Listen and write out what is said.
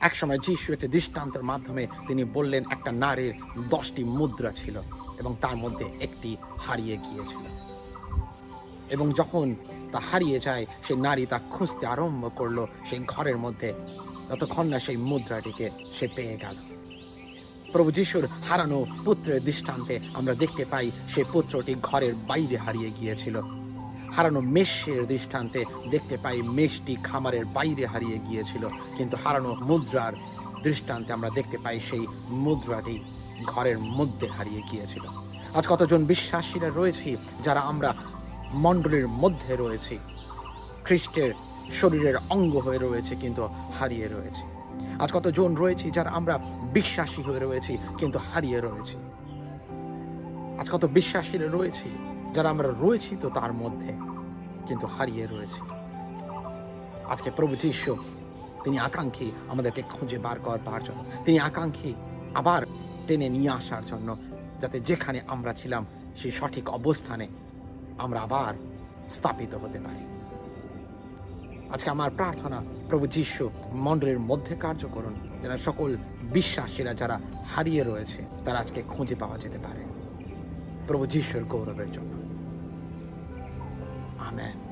একসময় যিশু একটি দৃষ্টান্তের মাধ্যমে তিনি বললেন, একটা নারীর দশটি মুদ্রা ছিল এবং তার মধ্যে একটি হারিয়ে গিয়েছিল। এবং যখন তা হারিয়ে যায় সেই নারী তা খুঁজতে আরম্ভ করল, সেই ঘরের মধ্যে। যতক্ষণ না সেই মুদ্রাটিকে সে পেয়ে গেল। প্রভু যিশুর হারানো পুত্রের দৃষ্টান্তে আমরা দেখতে পাই, সে পুত্রটি ঘরের বাইরে হারিয়ে গিয়েছিল। হারানো মেষের দৃষ্টান্তে দেখতে পাই মেষটি খামারের বাইরে হারিয়ে গিয়েছিল। কিন্তু হারানো মুদ্রার দৃষ্টান্তে আমরা দেখতে পাই সেই মুদ্রাটি ঘরের মধ্যে হারিয়ে গিয়েছিল। আজ কতজন বিশ্বাসীরা রয়েছি, যারা আমরা মণ্ডলীর মধ্যে রয়েছি। খ্রিস্টের শরীরের অঙ্গ হয়ে রয়েছে, কিন্তু হারিয়ে রয়েছে। আজ কতজন রয়েছি, যারা আমরা বিশ্বাসী হয়ে রয়েছি, কিন্তু হারিয়ে রয়েছি। আজ কত বিশ্বাসীরা রয়েছি যারা আমরা রয়েছি তো তার মধ্যে কিন্তু হারিয়ে রয়েছি। আজকে প্রভু যিশু, তিনি আকাঙ্ক্ষী আমাদেরকে খুঁজে বার করবার জন্য। তিনি আকাঙ্ক্ষী আবার টেনে নিয়ে আসার জন্য, যাতে যেখানে আমরা ছিলাম সেই সঠিক অবস্থানে আমরা আবার স্থাপিত হতে পারি। আজকে আমার প্রার্থনা, প্রভু যিশু মণ্ডলের মধ্যে কার্য করুন। যেন সকল বিশ্বাসীরা যারা হারিয়ে রয়েছে, তারা আজকে খুঁজে পাওয়া যেতে পারে। প্রভু যিশুর গৌরবের জন্য আমেন